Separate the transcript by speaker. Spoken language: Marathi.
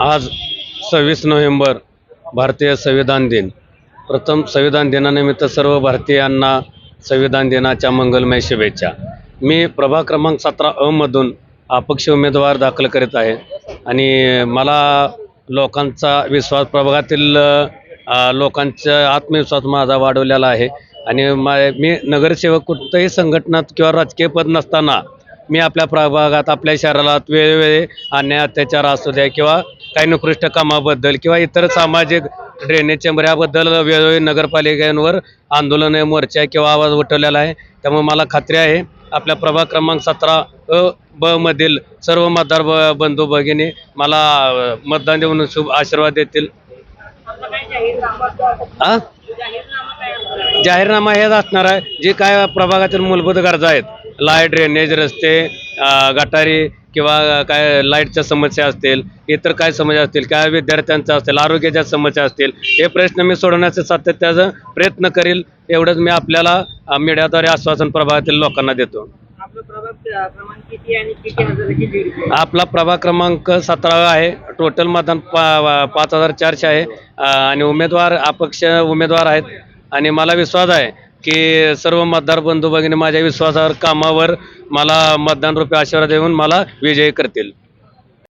Speaker 1: आज सव्वीस नोव्हेंबर भारतीय संविधान दिन. प्रथम संविधान दिनानिमित्त सर्व भारतीयांना संविधान दिनाच्या मंगलमय शुभेच्छा. मी प्रभाग क्रमांक सतरा अमधून अपक्ष उमेदवार दाखल करीत आहे आणि मला लोकांचा विश्वास प्रभागातील लोकांचा आत्मविश्वास माझा वाढवलेला आहे. आणि मा मी नगरसेवक कुठंही संघटनात किंवा राजकीय पद नसताना मी आपल्या प्रभागात आपल्या शहराला वेळोवेळी अन्याय अत्याचार असू द्या किंवा काही निकृष्ट कामाबद्दल किंवा इतर सामाजिक ड्रेनेज चेंबर याबद्दल वेळोवेळी नगरपालिकांवर आंदोलन मोर्चा किंवा आवाज उठवलेला आहे. त्यामुळे मला खात्री आहे आपल्या प्रभाग क्रमांक सतरा अ ब मधील सर्व मतदार ब बंधू भगिनी मला मतदान देऊन शुभ आशीर्वाद देतील. आ? जाहीरनामा हेच असणार आहे जे काय प्रभागातील मूलभूत गरजा आहेत. लाइट ड्रेनेज रस्ते गटारी किंवा काय लाईटच्या समस्या असतील इतर काय समस्या असतील काय विद्यार्थ्यांच्या असतील आरोग्याच्या समस्या असतील हे प्रश्न मी सोडवण्याचा सातत्याचा प्रयत्न करील एवढंच मी आपल्याला मीडियाद्वारे आश्वासन प्रभागातील लोकांना देतो.
Speaker 2: आपलं प्रभाग क्रमांक
Speaker 1: सतरावा आहे टोटल मतदान पा पाच हजार चारशे आहे आणि उमेदवार अपक्ष उमेदवार आहेत आणि मला विश्वास आहे की सर्व मतदार बंधू भगिनी माझ्या विश्वासावर कामावर मला मतदान रूपी आशीर्वाद देऊन मला विजयी करतील.